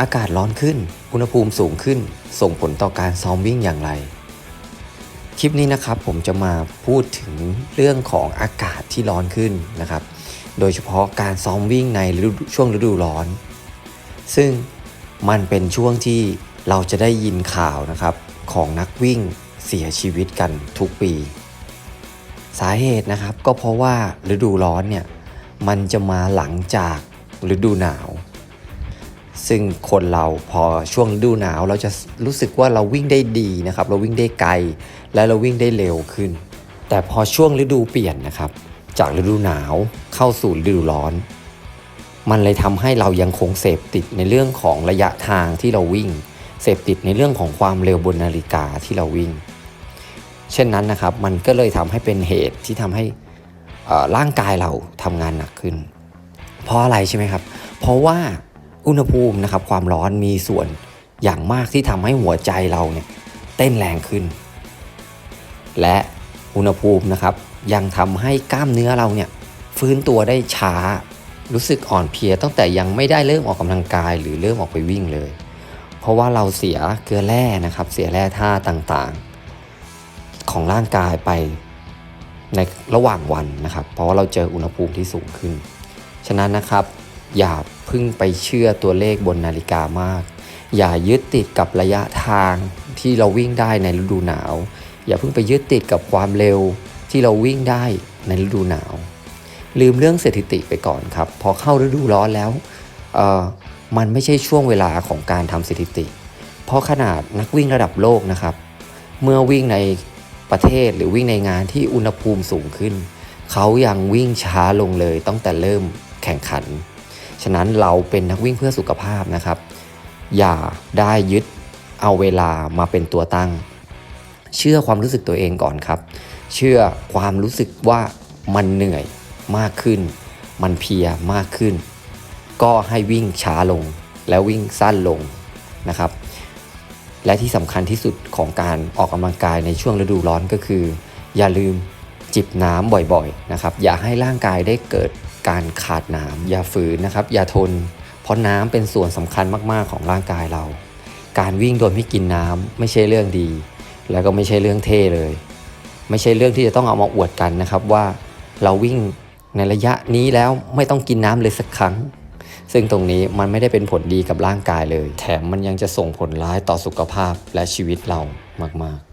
อากาศร้อนขึ้น อุณหภูมิสูงขึ้น ส่งผลต่อการซ้อมวิ่งอย่างไร คลิปนี้นะครับผมจะมาพูดถึงเรื่องของอากาศที่ร้อนขึ้นนะครับ โดยเฉพาะการซ้อมวิ่งในช่วงฤดูร้อน ซึ่งมันเป็นช่วงที่เราจะได้ยินข่าวนะครับของนักวิ่งเสียชีวิตกันทุกปี สาเหตุนะครับก็เพราะว่าฤดูร้อนเนี่ยมันจะมาหลังจากฤดูหนาว ซึ่งคนเราพอช่วงฤดูหนาวเราจะรู้สึกว่าเราวิ่งได้ดีนะครับ เราวิ่งได้ไกล และเราวิ่งได้เร็วขึ้น แต่พอช่วงฤดูเปลี่ยนนะครับ จากฤดูหนาวเข้าสู่ฤดูร้อน มันเลยทำให้เรายังคงเสพติดในเรื่องของระยะทางที่เราวิ่ง เสพติดในเรื่องของความเร็วบนนาฬิกาที่เราวิ่ง เช่นนั้นนะครับ มันก็เลยทำให้เป็นเหตุที่ทำให้ร่างกายเราทำงานหนักขึ้น เพราะอะไรใช่ไหมครับ เพราะว่า อุณหภูมินะครับความร้อนมีส่วนอย่างมากที่ทำให้หัวใจเราเนี่ยเต้นแรงขึ้น และอุณหภูมินะครับยังทำให้กล้ามเนื้อเราเนี่ยฟื้นตัวได้ช้า รู้สึกอ่อนเพลียตั้งแต่ยังไม่ได้เริ่มออกกำลังกายหรือเริ่มออกไปวิ่งเลย เพราะว่าเราเสียเกลือแร่นะครับเสียแร่ธาตุต่างๆ ของร่างกายไปในระหว่างวันนะครับ เพราะว่าเราเจออุณหภูมิที่สูงขึ้น ฉะนั้นนะครับ อย่าพึ่งไปเชื่อตัวเลขบนนาฬิกามาก อย่ายึดติดกับระยะทางที่เราวิ่งได้ในฤดูหนาว อย่าเพิ่งไปยึดติดกับความเร็วที่เราวิ่งได้ในฤดูหนาว ลืมเรื่องสถิติไปก่อนครับ พอเข้าฤดูร้อนแล้วมันไม่ใช่ช่วงเวลาของการทำสถิติ เพราะขนาดนักวิ่งระดับโลกนะครับ เมื่อวิ่งในประเทศหรือวิ่งในงานที่อุณหภูมิสูงขึ้น เขายังวิ่งช้าลงเลยตั้งแต่เริ่มแข่งขัน ฉะนั้นเราเป็นนักวิ่งเพื่อสุขภาพนะครับ อย่าได้ยึดเอาเวลามาเป็นตัวตั้ง เชื่อความรู้สึกตัวเองก่อนครับ เชื่อความรู้สึกว่ามันเหนื่อยมากขึ้น มันเพียมากขึ้น ก็ให้วิ่งช้าลงแล้ววิ่งสั้นลงนะครับ และที่สำคัญที่สุดของการออกกำลังกายในช่วงฤดูร้อนก็คือ อย่าลืมจิบน้ำบ่อยๆนะครับ อย่าให้ร่างกายได้เกิด การขาดน้ำอย่าฝืนนะครับ อย่าทน เพราะน้ำเป็นส่วนสำคัญมากๆของร่างกายเรา การวิ่งโดยไม่กินน้ำไม่ใช่เรื่องดี แล้วก็ไม่ใช่เรื่องเท่เลย ไม่ใช่เรื่องที่จะต้องเอามาอวดกันนะครับว่าเราวิ่งในระยะนี้แล้วไม่ต้องกินน้ำเลยสักครั้ง ซึ่งตรงนี้มันไม่ได้เป็นผลดีกับร่างกายเลย แถมมันยังจะส่งผลร้ายต่อสุขภาพและชีวิตเรามากๆ